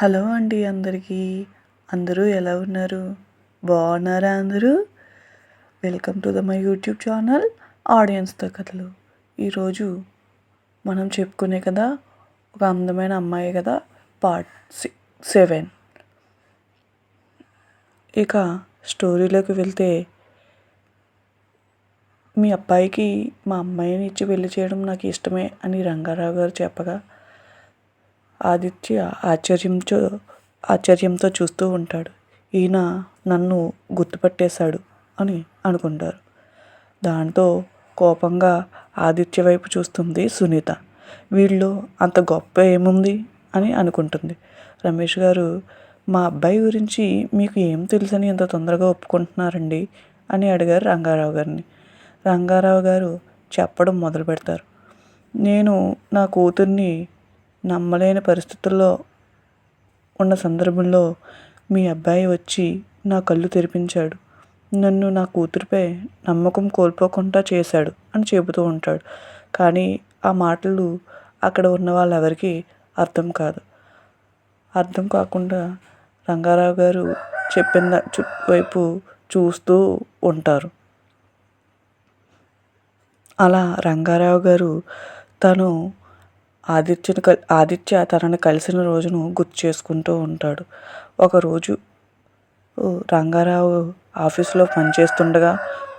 Hello అండి అందరికీ. అందరూ ఎలా ఉన్నారు? బాగున్నారా అందరూ? Welcome to the my YouTube channel ఆడియన్స్తో కథలు. ఈరోజు మనం చెప్పుకునే కదా ఒక అందమైన అమ్మాయి కదా పార్ట్ సి సెవెన్. ఇక స్టోరీలోకి వెళ్తే మీ అబ్బాయికి మా అమ్మాయిని ఇచ్చి పెళ్ళి చేయడం నాకు ఇష్టమే అని రంగారావు గారు చెప్పగా ఆదిత్య ఆశ్చర్యంతో ఆశ్చర్యంతో చూస్తూ ఉంటాడు. ఈయన నన్ను గుర్తుపట్టేశాడు అని అనుకుంటారు. దాంతో కోపంగా ఆదిత్య వైపు చూస్తుంది సునీత. వీళ్ళు అంత గొప్ప ఏముంది అని అనుకుంటుంది. రమేష్ గారు మా అబ్బాయి గురించి మీకు ఏం తెలుసని ఇంత తొందరగా ఒప్పుకుంటున్నారండి అని అడిగారు రంగారావు గారిని. రంగారావు గారు చెప్పడం మొదలు పెడతారు నేను నా కూతుర్ని నమ్మలేని పరిస్థితుల్లో ఉన్న సందర్భంలో మీ అబ్బాయి వచ్చి నా కళ్ళు తెరిపించాడు. నన్ను నా కూతురిపై నమ్మకం కోల్పోకుండా చేశాడు అని చెబుతూ ఉంటాడు. కానీ ఆ మాటలు అక్కడ ఉన్న వాళ్ళెవరికీ అర్థం కాదు. అర్థం కాకుండా రంగారావు గారు చెప్పిన వైపు చూస్తూ ఉంటారు. అలా రంగారావు గారు తను ఆదిత్యను కల్ ఆదిత్య తనను కలిసిన రోజును గుర్తు చేసుకుంటూ ఉంటాడు. ఒకరోజు రంగారావు ఆఫీస్లో పనిచేస్తుండగా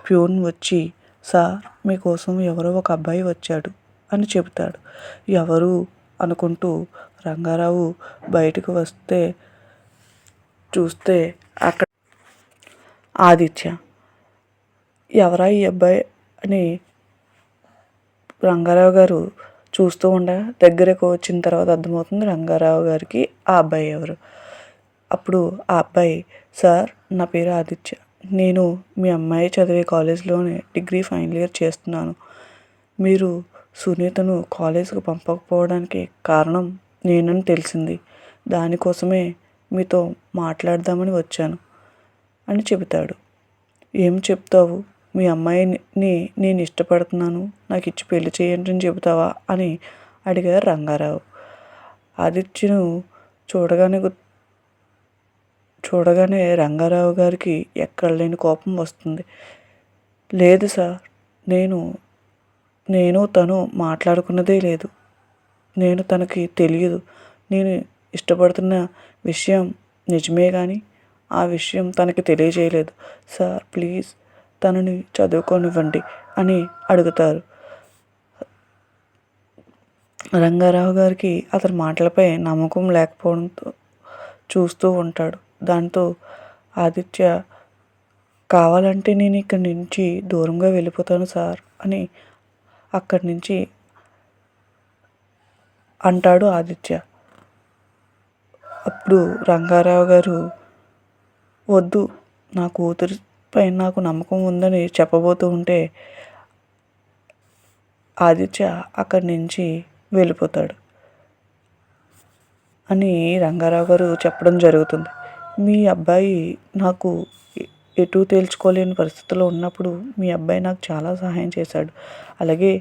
ప్యూన్ వచ్చి సార్ మీకోసం ఎవరో ఒక అబ్బాయి వచ్చాడు అని చెబుతాడు. ఎవరు అనుకుంటూ రంగారావు బయటకు వస్తే చూస్తే అక్కడ ఆదిత్య ఎవరా ఈ అబ్బాయి? అని రంగారావు గారు చూస్తూ ఉండగా దగ్గరకు వచ్చిన తర్వాత అర్థమవుతుంది రంగారావు గారికి ఆ అబ్బాయి ఎవరు. అప్పుడు ఆ అబ్బాయి సార్ నా పేరు ఆదిత్య. నేను మీ అమ్మాయి చదివే కాలేజ్లోనే డిగ్రీ ఫైనల్ ఇయర్ చేస్తున్నాను. మీరు సునీతను కాలేజీకి పంపకపోవడానికి కారణం నేనని తెలిసింది. దానికోసమే మీతో మాట్లాడదామని వచ్చాను అని చెబుతాడు. ఏం చెప్తావు? మీ అమ్మాయిని నేను ఇష్టపడుతున్నాను నాకు ఇచ్చి పెళ్ళి చేయండి అని చెబుతావా అని అడిగారు రంగారావు. ఆదిత్యను చూడగానే చూడగానే రంగారావు గారికి ఎక్కడ లేని కోపం వస్తుంది. లేదు సార్ నేను నేను తను మాట్లాడుకున్నదే లేదు. నేను తనకి తెలియదు. నేను ఇష్టపడుతున్న విషయం నిజమే కానీ ఆ విషయం తనకి తెలియజేయలేదు. సార్ ప్లీజ్ తనని చదువుకోనివ్వండి అని అడుగుతారు. రంగారావు గారికి అతని మాటలపై నమ్మకం లేకపోవడంతో చూస్తూ ఉంటాడు. దాంతో ఆదిత్య కావాలంటే నేను ఇక్కడి నుంచి దూరంగా వెళ్ళిపోతాను సార్ అని అక్కడి నుంచి అంటాడు ఆదిత్య. అప్పుడు రంగారావు గారు వద్దు నా కూతురు పై నాకు నమ్మకం ఉందని చెప్పబోతూ ఉంటే ఆదిత్య అక్కడి నుంచి వెళ్ళిపోతాడు అని రంగారావు గారు చెప్పడం జరుగుతుంది. మీ అబ్బాయి నాకు ఎటు తేల్చుకోలేని పరిస్థితిలో ఉన్నప్పుడు మీ అబ్బాయి నాకు చాలా సహాయం చేశాడు. అలాగే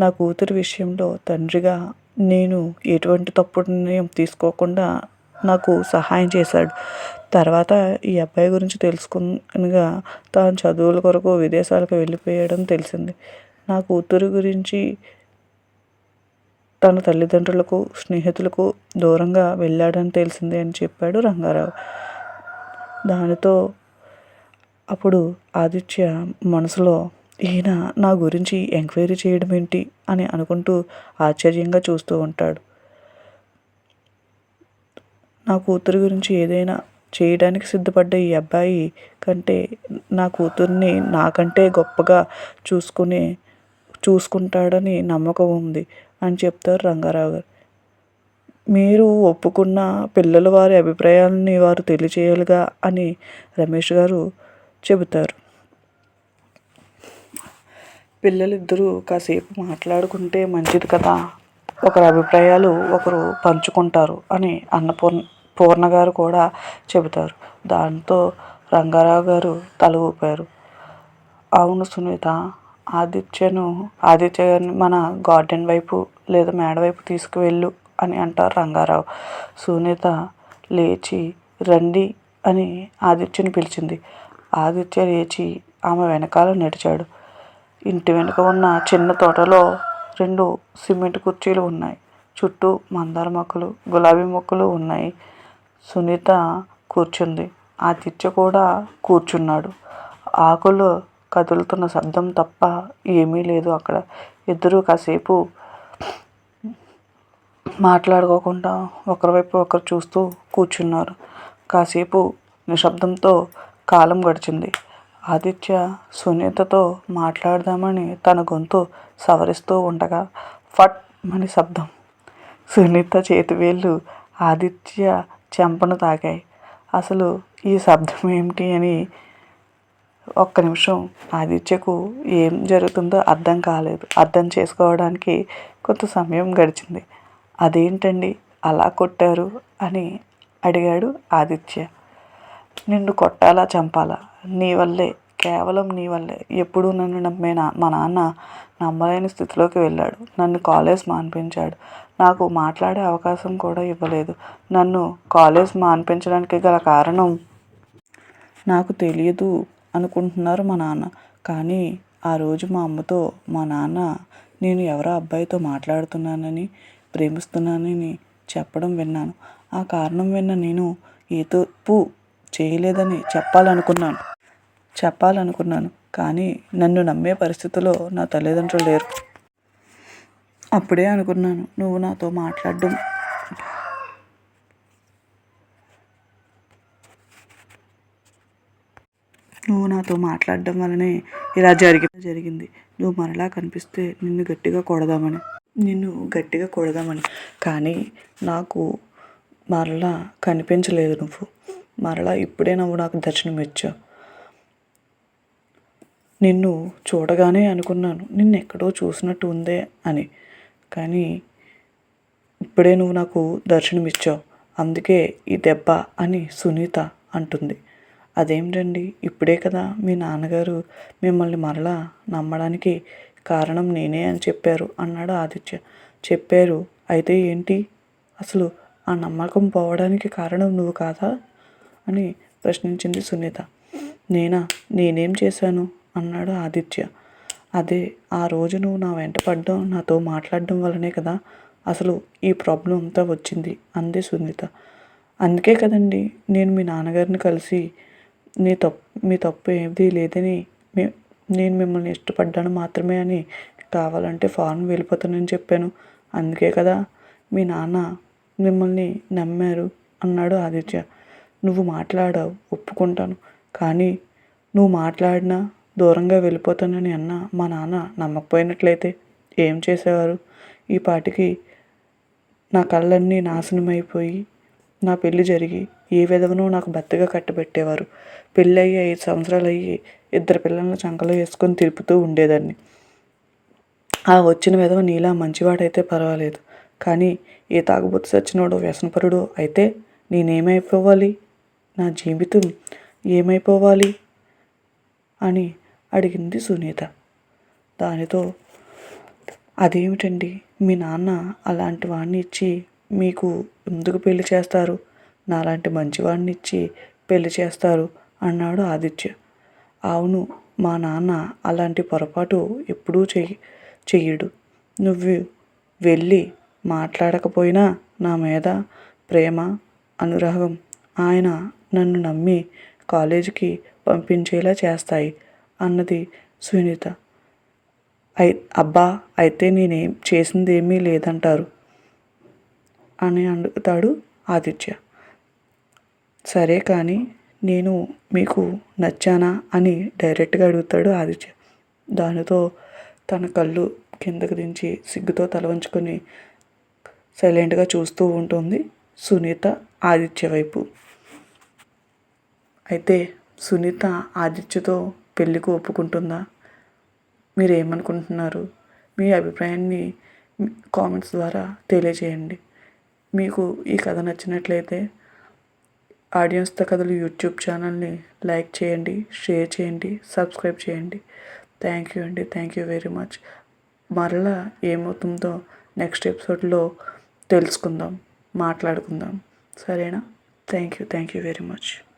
నా కూతురి విషయంలో తండ్రిగా నేను ఎటువంటి తప్పుడు నిర్ణయం తీసుకోకుండా నాకు సహాయం చేశాడు. తర్వాత ఈ అబ్బాయి గురించి తెలుసుకునగా తాను చదువుల కొరకు విదేశాలకు వెళ్ళిపోయడం తెలిసింది. నా కూతురు గురించి తన తల్లిదండ్రులకు స్నేహితులకు దూరంగా వెళ్ళాడని తెలిసింది అని చెప్పాడు రంగారావు. దానితో అప్పుడు ఆదిత్య మనసులో ఈయన నా గురించి ఎంక్వైరీ చేయడం ఏంటి అని అనుకుంటూ ఆశ్చర్యంగా చూస్తూ ఉంటాడు. నా కూతురు గురించి ఏదైనా చేయడానికి సిద్ధపడ్డ ఈ అబ్బాయి కంటే నా కూతుర్ని నాకంటే గొప్పగా చూసుకునే చూసుకుంటాడని నమ్మకం ఉంది అని చెప్తారు రంగారావు గారు. మీరు ఒప్పుకున్న పిల్లల వారి అభిప్రాయాలని వారు తెలియచేయాలిగా అని రమేష్ గారు చెబుతారు. పిల్లలిద్దరూ కాసేపు మాట్లాడుకుంటే మంచిది కదా. ఒకరి అభిప్రాయాలు ఒకరు పంచుకుంటారు అని అన్నపూర్ణ పూర్ణ గారు కూడా చెబుతారు. దాంతో రంగారావు గారు తల ఊపారు. అవును సునీత ఆదిత్యను ఆదిత్య గారిని మన గార్డెన్ వైపు లేదా మేడ వైపు తీసుకువెళ్ళు అని అంటారు రంగారావు. సునీత లేచి రండి అని ఆదిత్యని పిలిచింది. ఆదిత్య లేచి ఆమె వెనకాల నడిచాడు. ఇంటి వెనుక ఉన్న చిన్న తోటలో రెండు సిమెంట్ కుర్చీలు ఉన్నాయి. చుట్టూ మందార మొక్కలు గులాబీ మొక్కలు ఉన్నాయి. సునీత కూర్చుంది. ఆదిత్య కూడా కూర్చున్నాడు. ఆకులు కదులుతున్న శబ్దం తప్ప ఏమీ లేదు అక్కడ. ఇద్దరు కాసేపు మాట్లాడుకోకుండా ఒకరి వైపు ఒకరు చూస్తూ కూర్చున్నారు. కాసేపు నిశ్శబ్దంతో కాలం గడిచింది. ఆదిత్య సునీతతో మాట్లాడదామని తన గొంతు సవరిస్తూ ఉండగా ఫట్ అని శబ్దం. సునీత చేతివేళ్ళు ఆదిత్య చెంపను తాకాయి. అసలు ఈ శబ్దం ఏమిటి అని ఒక్క నిమిషం ఆదిత్యకు ఏం జరుగుతుందో అర్థం కాలేదు. అర్థం చేసుకోవడానికి కొంత సమయం గడిచింది. అదేంటండి అలా కొట్టారు? అని అడిగాడు ఆదిత్య. నిన్ను కొట్టాలా చంపాలా? నీ వల్లే కేవలం నీ వల్లే. ఎప్పుడు నన్ను నమ్మే నా మా నాన్న నమ్మలేని స్థితిలోకి వెళ్ళాడు. నన్ను కాలేజ్ మాన్పించాడు. నాకు మాట్లాడే అవకాశం కూడా ఇవ్వలేదు. నన్ను కాలేజ్ మాన్పించడానికి గల కారణం? నాకు తెలియదు అనుకుంటున్నారు మా నాన్న. కానీ ఆ రోజు మా అమ్మతో మా నాన్న నేను ఎవరో అబ్బాయితో మాట్లాడుతున్నానని ప్రేమిస్తున్నానని చెప్పడం విన్నాను. ఆ కారణం విన్న నేను ఏ తప్పు చేయలేదని చెప్పాలనుకున్నాను. చెప్పాలనుకున్నాను. కానీ నన్ను నమ్మే పరిస్థితిలో నా తల్లిదండ్రులు లేరు. అప్పుడే అనుకున్నాను నువ్వు నాతో మాట్లాడడం. నువ్వు నాతో మాట్లాడడం వల్లనే ఇలా జరిగి జరిగింది. నువ్వు మరలా కనిపిస్తే నిన్ను గట్టిగా కొడదామని నిన్ను గట్టిగా కొడదామని. కానీ నాకు మరలా కనిపించలేదు నువ్వు. మరలా ఇప్పుడే నువ్వు నాకు దర్శనం ఇచ్చావు నిన్ను చూడగానే అనుకున్నాను. నిన్ను ఎక్కడో చూసినట్టు ఉందే అని. కానీ ఇప్పుడే నువ్వు నాకు దర్శనం ఇచ్చావు అందుకే ఈ దెబ్బ అని సునీత అంటుంది. అదేమిటండి ఇప్పుడే కదా మీ నాన్నగారు మిమ్మల్ని మరలా నమ్మడానికి కారణం నేనే అని చెప్పారు అన్నాడు ఆదిత్య. చెప్పారు. అయితే ఏంటి? అసలు ఆ నమ్మకం పోవడానికి కారణం నువ్వు కాదా? అని ప్రశ్నించింది సునీత. నేనా? నేనేం చేశాను? అన్నాడు ఆదిత్య. అదే ఆ రోజు నువ్వు నా వెంట పడ్డం నాతో మాట్లాడడం వల్లనే కదా అసలు ఈ ప్రాబ్లం అంతా వచ్చింది అంది సునీత అందుకే కదండి నేను మీ నాన్నగారిని కలిసి నీ తప్పు మీ తప్పు ఏది లేదని మే నేను మిమ్మల్ని ఇష్టపడ్డాను మాత్రమే అని కావాలంటే ఫారెన్ వెళ్ళిపోతానని చెప్పాను. అందుకే కదా మీ నాన్న మిమ్మల్ని నమ్మారు అన్నాడు ఆదిత్య. నువ్వు మాట్లాడావు ఒప్పుకుంటాను. కానీ నువ్వు మాట్లాడినా దూరంగా వెళ్ళిపోతానని అన్న మా నాన్న నమ్మకపోయినట్లయితే ఏం చేసేవారు? ఈ పాటికి నా కళ్ళన్నీ నాశనమైపోయి నా పెళ్ళి జరిగి ఏ విధవనో నాకు భర్తగా కట్టబెట్టేవారు. పెళ్ళి అయ్యి ఐదు సంవత్సరాలు అయ్యి ఇద్దరు పిల్లలను చంకలో వేసుకొని తిరుపుతూ ఉండేదాన్ని. ఆ వచ్చిన విధవ నీలా మంచివాడైతే పర్వాలేదు. కానీ ఏ తాగుబోతు సచ్చినోడో వ్యసనపరుడో అయితే నేనేమైపోవాలి? నా జీవితం ఏమైపోవాలి? అని అడిగింది సునీత. దానితో అదేమిటండి? మీ నాన్న అలాంటి వాడిని ఇచ్చి మీకు ఎందుకు పెళ్ళి చేస్తారు? నాలాంటి మంచివాడిని ఇచ్చి పెళ్ళి చేస్తారు అన్నాడు ఆదిత్య. అవును మా నాన్న అలాంటి పొరపాటు ఎప్పుడూ చెయ్యి చెయ్యడు. నువ్వు వెళ్ళి మాట్లాడకపోయినా నా మీద ప్రేమ అనురాగం ఆయన నన్ను నమ్మి కాలేజీకి పంపించేలా చేస్తాయి. అన్నది సునీత. అయి అబ్బా అయితే నేనేం చేసింది ఏమీ లేదంటారు అని అడుగుతాడు ఆదిత్య. సరే కానీ నేను మీకు నచ్చానా అని డైరెక్ట్గా అడుగుతాడు ఆదిత్య. దానితో తన కళ్ళు కిందకు దించి సిగ్గుతో తల వంచుకొని సైలెంట్గా చూస్తూ ఉంటుంది సునీత ఆదిత్య వైపు. అయితే సునీత ఆదిత్యతో పెళ్ళికి ఒప్పుకుంటుందా? మీరు ఏమనుకుంటున్నారు మీ అభిప్రాయాన్ని కామెంట్స్ ద్వారా తెలియజేయండి. మీకు ఈ కథ నచ్చినట్లయితే ఆడియన్స్ ద కథలు యూట్యూబ్ ఛానల్ని లైక్ చేయండి షేర్ చేయండి సబ్స్క్రైబ్ చేయండి. థ్యాంక్ యూ అండి. Thank you very much. మరలా ఏమవుతుందో నెక్స్ట్ ఎపిసోడ్లో తెలుసుకుందాం మాట్లాడుకుందాం. సరేనా? Thank you. Thank you very much.